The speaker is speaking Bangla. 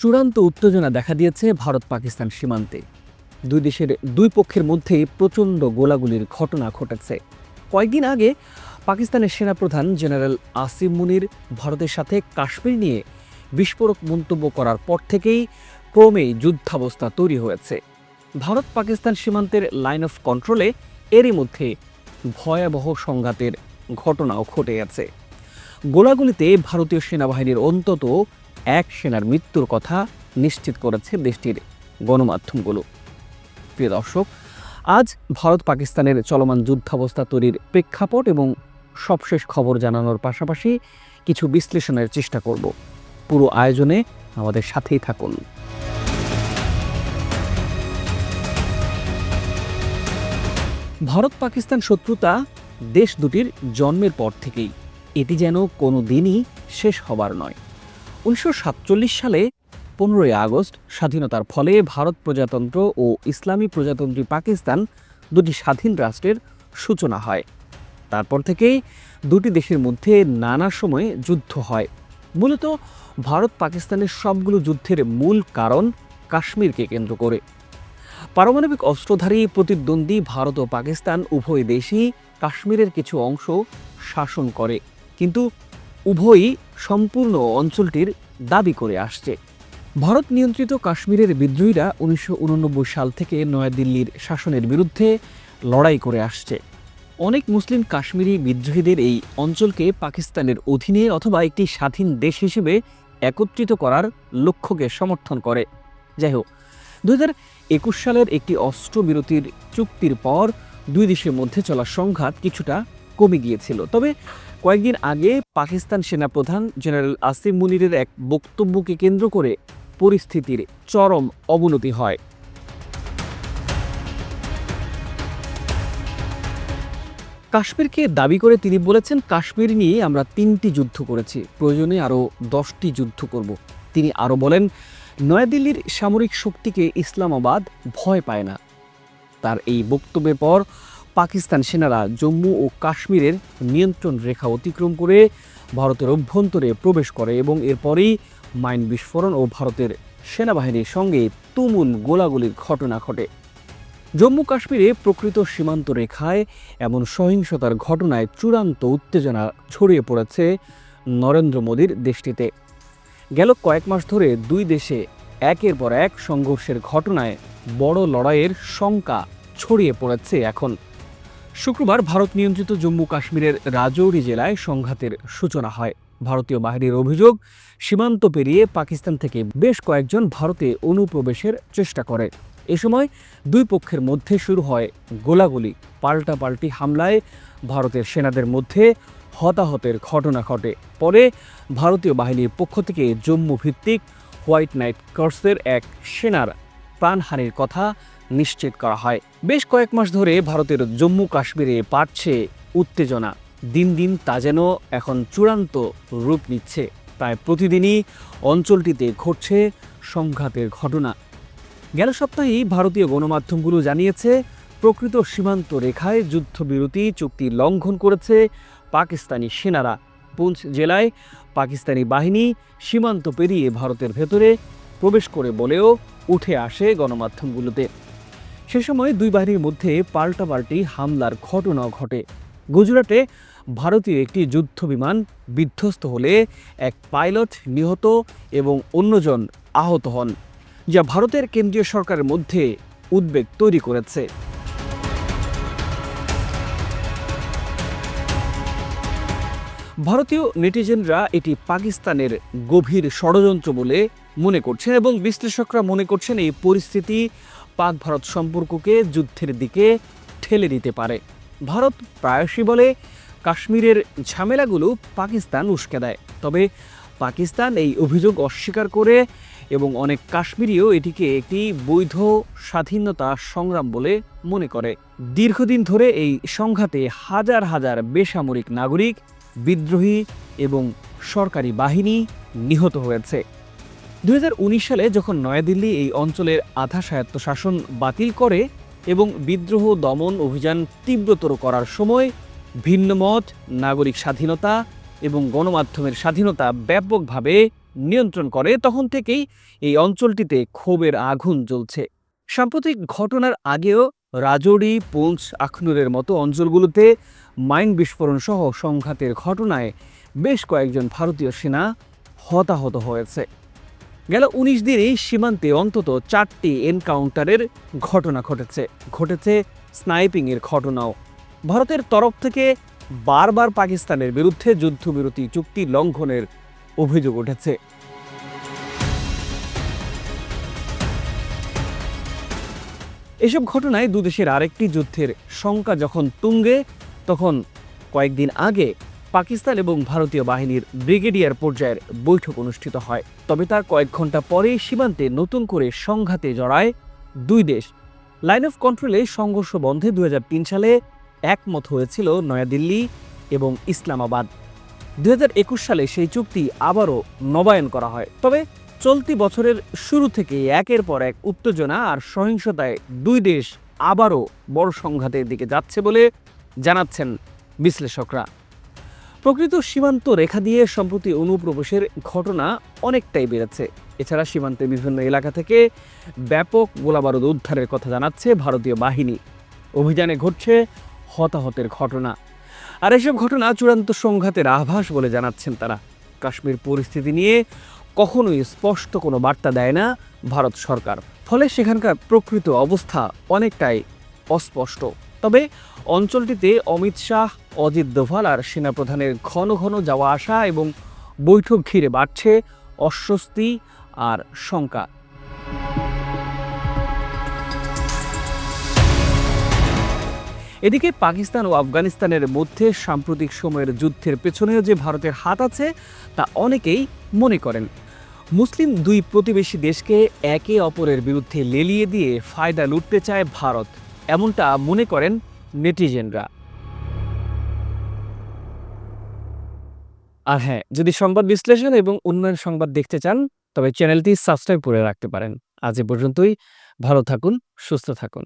চূড়ান্ত উত্তেজনা দেখা দিয়েছে ভারত পাকিস্তান সীমান্তে। দুই দেশের দুই পক্ষের মধ্যেই প্রচণ্ড গোলাগুলির ঘটনা ঘটেছে। কয়েকদিন আগে পাকিস্তানের সেনাপ্রধান জেনারেল আসিম মুনির ভারতের সাথে কাশ্মীর নিয়ে বিস্ফোরক মন্তব্য করার পর থেকেই ক্রমেই যুদ্ধাবস্থা তৈরি হয়েছে। ভারত পাকিস্তান সীমান্তের লাইন অফ কন্ট্রোলে এরই মধ্যে ভয়াবহ সংঘাতের ঘটনাও ঘটে গেছে গোলাগুলিতে ভারতীয় সেনাবাহিনীর অন্তত এক সেনার মৃত্যুর কথা নিশ্চিত করেছে দেশটির গণমাধ্যমগুলো। প্রিয় দর্শক, আজ ভারত পাকিস্তানের চলমান যুদ্ধাবস্থা তৈরির প্রেক্ষাপট এবং সবশেষ খবর জানানোর পাশাপাশি কিছু বিশ্লেষণের চেষ্টা করব। পুরো আয়োজনে আমাদের সাথেই থাকুন। ভারত পাকিস্তান শত্রুতা দেশ দুটির জন্মের পর থেকেই। এটি যেন কোনো দিনই শেষ হবার নয়। উনিশশো সাতচল্লিশ সালে পনেরোই আগস্ট স্বাধীনতার ফলে ভারত প্রজাতন্ত্র ও ইসলামী প্রজাতন্ত্রী পাকিস্তান দুটি স্বাধীন রাষ্ট্রের সূচনা হয়। তারপর থেকেই দুটি দেশের মধ্যে নানা সময়ে যুদ্ধ হয়। মূলত ভারত পাকিস্তানের সবগুলো যুদ্ধের মূল কারণ কাশ্মীরকে কেন্দ্র করে। পারমাণবিক অস্ত্রধারী প্রতিদ্বন্দ্বী ভারত ও পাকিস্তান উভয় দেশই কাশ্মীরের কিছু অংশ শাসন করে। কিন্তু উভয়ই সম্পূর্ণ অঞ্চলটির দাবি করে আসছে। ভারত নিয়ন্ত্রিত কাশ্মীরের বিদ্রোহীরা উনিশশো উননব্বই সাল থেকে নয়াদিল্লির শাসনের বিরুদ্ধে লড়াই করে আসছে। অনেক মুসলিম কাশ্মীরি বিদ্রোহীদের এই অঞ্চলকে পাকিস্তানের অধীনে অথবা একটি স্বাধীন দেশ হিসেবে একত্রিত করার লক্ষ্যকে সমর্থন করে। যাই হোক দু একুশ সালের একটি অস্ত্রবিরতির চুক্তির পর দুই দেশের মধ্যে চলা সংঘাত কিছুটা কমে গিয়েছিল। তবে কয়েকদিন আগে পাকিস্তান সেনাপ্রধান জেনারেল আসিম মুনিরের এক বক্তব্যকে কেন্দ্র করে পরিস্থিতির চরম অবনতি হয়। কাশ্মীরকে দাবি করে তিনি বলেছেন, কাশ্মীর নিয়ে আমরা তিনটি যুদ্ধ করেছি, প্রয়োজনে আরও দশটি যুদ্ধ করব। তিনি আরও বলেন, নয়াদিল্লির সামরিক শক্তিকে ইসলামাবাদ ভয় পায় না। তার এই বক্তব্যের পর পাকিস্তান সেনারা জম্মু ও কাশ্মীরের নিয়ন্ত্রণ রেখা অতিক্রম করে ভারতের অভ্যন্তরে প্রবেশ করে এবং এরপরেই মাইন বিস্ফোরণ ও ভারতের সেনাবাহিনীর সঙ্গে তুমুল গোলাগুলির ঘটনা ঘটে। জম্মু কাশ্মীরে প্রকৃত সীমান্ত রেখায় এমন সহিংসতার ঘটনায় চূড়ান্ত উত্তেজনা ছড়িয়ে পড়েছে নরেন্দ্র মোদীর দেশটিতে। গেল কয়েক মাস ধরে দুই দেশে একের পর এক সংঘর্ষের ঘটনায় বড় লড়াইয়ের শঙ্কা ছড়িয়ে পড়েছে এখন। শুক্রবার ভারত নিয়ন্ত্রিত জম্মু কাশ্মীরের রাজৌরি জেলায় সংঘাতের সূচনা হয়। ভারতীয় বাহিনীর অভিযোগ, সীমান্ত পেরিয়ে পাকিস্তান থেকে বেশ কয়েকজন ভারতে অনুপ্রবেশের চেষ্টা করে। এ সময় দুই পক্ষের মধ্যে শুরু হয় গোলাগুলি। পাল্টাপাল্টি হামলায় ভারতের সেনাদের মধ্যে হতাহতের ঘটনা ঘটে। পরে ভারতীয় বাহিনীর পক্ষ থেকে জম্মু ভিত্তিক হোয়াইট নাইট কর্সের এক সেনার প্রাণহানির কথা নিশ্চিত করা হয়। বেশ কয়েক মাস ধরে ভারতের জম্মু কাশ্মীরে বাড়ছে উত্তেজনা। দিন দিন তা যেন এখন চূড়ান্ত রূপ নিচ্ছে। প্রায় প্রতিদিনই অঞ্চলটিতে ঘটছে সংঘাতের ঘটনা। গেল সপ্তাহেই ভারতীয় গণমাধ্যমগুলো জানিয়েছে, প্রকৃত সীমান্ত রেখায় যুদ্ধবিরতি চুক্তি লঙ্ঘন করেছে পাকিস্তানি সেনারা। পুঞ্চ জেলায় পাকিস্তানি বাহিনী সীমান্ত পেরিয়ে ভারতের ভেতরে প্রবেশ করে বলেও উঠে আসে গণমাধ্যমগুলোতে। সে সময় দুই বাহিনীর মধ্যে পাল্টাপাল্টি হামলার ঘটনাও ঘটে। গুজরাটে ভারতীয় একটি যুদ্ধ বিমান বিধ্বস্ত হলে এক পাইলট নিহত এবং অন্যজন আহত হন, যা ভারতের কেন্দ্রীয় সরকারের মধ্যে উদ্বেগ তৈরি করেছে। ভারতীয় নেটিজেনরা এটি পাকিস্তানের গভীর ষড়যন্ত্র বলে মনে করছেন এবং বিশ্লেষকরা মনে করছেন এই পরিস্থিতি পাক ভারত সম্পর্ককে যুদ্ধের দিকে ঠেলে দিতে পারে। ভারত প্রায়শই বলে, কাশ্মীরের ঝামেলাগুলো পাকিস্তান উস্কে দেয়। তবে পাকিস্তান এই অভিযোগ অস্বীকার করে এবং অনেক কাশ্মীরিও এটিকে একটি বৈধ স্বাধীনতা সংগ্রাম বলে মনে করে। দীর্ঘদিন ধরে এই সংঘাতে হাজার হাজার বেসামরিক নাগরিক, বিদ্রোহী এবং সরকারি বাহিনী নিহত হয়েছে। দুই হাজার উনিশ সালে যখন নয়াদিল্লি এই অঞ্চলের আধা স্বায়ত্তশাসন বাতিল করে এবং বিদ্রোহ দমন অভিযান তীব্রতর করার সময় ভিন্নমত নাগরিক স্বাধীনতা এবং গণমাধ্যমের স্বাধীনতা ব্যাপকভাবে নিয়ন্ত্রণ করে, তখন থেকেই এই অঞ্চলটিতে ক্ষোভের আগুন জ্বলছে। সাম্প্রতিক ঘটনার আগেও রাজৌরি পুঞ্চ, আখনুরের মতো অঞ্চলগুলোতে মাইন বিস্ফোরণ সহ সংঘাতের ঘটনায় বেশ কয়েকজন ভারতীয় সেনা হতাহত হয়েছে। গেল উনিশ দিনেই সীমান্তে অন্তত চারটি এনকাউন্টারের ঘটনা ঘটেছে। ঘটেছে স্নাইপিংয়ের ঘটনাও। ভারতের তরফ থেকে বারবার পাকিস্তানের বিরুদ্ধে যুদ্ধবিরতি চুক্তি লঙ্ঘনের অভিযোগ উঠেছে। এসব ঘটনায় দুদেশের আরেকটি যুদ্ধের শঙ্কা যখন তুঙ্গে, তখন কয়েকদিন আগে পাকিস্তান এবং ভারতীয় বাহিনীর ব্রিগেডিয়ার পর্যায়ের বৈঠক অনুষ্ঠিত হয়। তবে তার কয়েক ঘণ্টা পরেই সীমান্তে নতুন করে সংঘাতে জড়ায় দুই দেশ। লাইন অফ কন্ট্রোলে সংঘর্ষ বন্ধে দু হাজার তিন সালে একমত হয়েছিল নয়াদিল্লি এবং ইসলামাবাদ। দু হাজার একুশ সালে সেই চুক্তি আবারও নবায়ন করা হয়। তবে চলতি বছরের শুরু থেকে একের পর এক উত্তেজনা আর সহিংসতায় দুই দেশ আবারও বড় সংঘাতের দিকে যাচ্ছে বলে জানাচ্ছেন বিশ্লেষকরা। প্রকৃত সীমান্ত রেখা দিয়ে সম্প্রতি অনুপ্রবেশের ঘটনা অনেকটাই বেড়েছে। এছাড়া সীমান্তের বিভিন্ন এলাকা থেকে ব্যাপক গোলাবারুদ উদ্ধারের কথা জানাচ্ছে ভারতীয় বাহিনী। অভিযানে ঘটছে হতাহতের ঘটনা। আর এসব ঘটনা চূড়ান্ত সংঘাতের আভাস বলে জানাচ্ছেন তারা। কাশ্মীর পরিস্থিতি নিয়ে কখনোই স্পষ্ট কোনো বার্তা দেয় না ভারত সরকার। ফলে সেখানকার প্রকৃত অবস্থা অনেকটাই অস্পষ্ট। তবে অঞ্চলটিতে অমিত শাহ, অজিত দোভাল আর সেনাপ্রধানের ঘন ঘন যাওয়া আসা এবং বৈঠক ঘিরে বাড়ছে অস্বস্তি আর শঙ্কা। এদিকে পাকিস্তান ও আফগানিস্তানের মধ্যে সাম্প্রতিক সময়ের যুদ্ধের পেছনেও যে ভারতের হাত আছে, তা অনেকেই মনে করেন। মুসলিম দুই প্রতিবেশী দেশকে একে অপরের বিরুদ্ধে লেলিয়ে দিয়ে ফায়দা লুটতে চায় ভারত। এমনটা মনে করেন নেটিজেনরা। আর হ্যাঁ যদি সংবাদ বিশ্লেষণ এবং উন্নয়ন সংবাদ দেখতে চান, তবে চ্যানেলটি সাবস্ক্রাইব করে রাখতে পারেন। আজ এ পর্যন্তই, ভালো থাকুন, সুস্থ থাকুন।